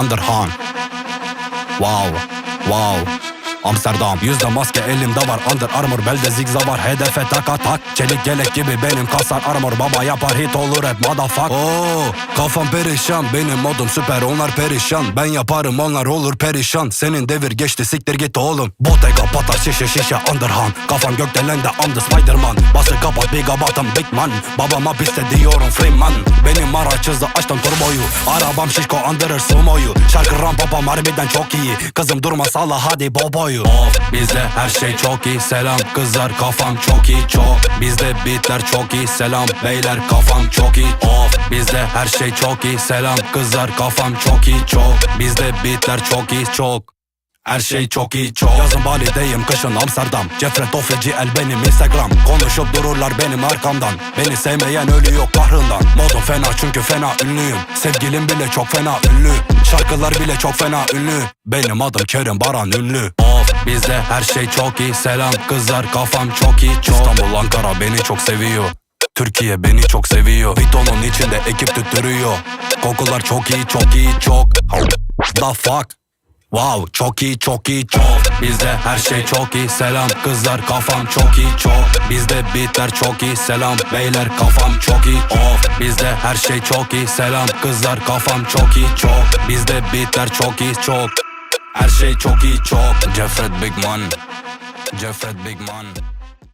Underhan Wow Wow. Amsterdam Yüzde maske elimde var. Under Armour belde zigza var. Hedefe tak. Atak Çelik gelek gibi benim kasar armor. Baba yapar hit olur hep motherfuck. Oo, Kafam perişan. Benim modum süper onlar perişan. Ben yaparım onlar olur perişan. Senin devir geçti siktir git oğlum. Bottega patar şişe şişe Underhan Kafam gökdelende I'm the Spiderman. Bası kapat big abatım big man. Babama piste diyorum Freeman. Benim araç hızlı açtım turboyu Arabam şişko andırır sumoyu Şarkı ram papam harbiden çok iyi. Kızım durma salla hadi boboyu Of bizde her şey çok iyi. Selam kızlar kafam çok iyi. Çok Bizde beatler çok iyi. Selam beyler kafam çok iyi. Of bizde her şey çok iyi. Selam kızlar kafam çok iyi. Çok Bizde beatler çok iyi. Çok her şey çok iyi çok Yazın Bali'deyim kışın Amsterdam. Cefret Ofeci el benim Instagram. Konuşup dururlar benim arkamdan. Beni sevmeyen ölüyor kahrından Modum fena çünkü fena ünlüyüm. Sevgilim bile çok fena ünlü. Şarkılar bile çok fena ünlü. Benim adım Kerim Baran ünlü. Of bizde her şey çok iyi. Selam kızlar kafam çok iyi. Çok İstanbul Ankara beni çok seviyor. Türkiye beni çok seviyor. Vito'nun içinde ekip tüttürüyor. Kokular çok iyi çok iyi çok. The fuck Wow çok iyi çok iyi çok. Bizde her şey çok iyi. Selam kızlar kafam çok iyi çok. Bizde beatler çok iyi. Selam beyler kafam çok iyi of. Bizde her şey çok iyi. Selam kızlar kafam çok iyi çok. Bizde beatler çok iyi çok. Her şey çok iyi çok. Jeffred Big Man Jeffred Big Man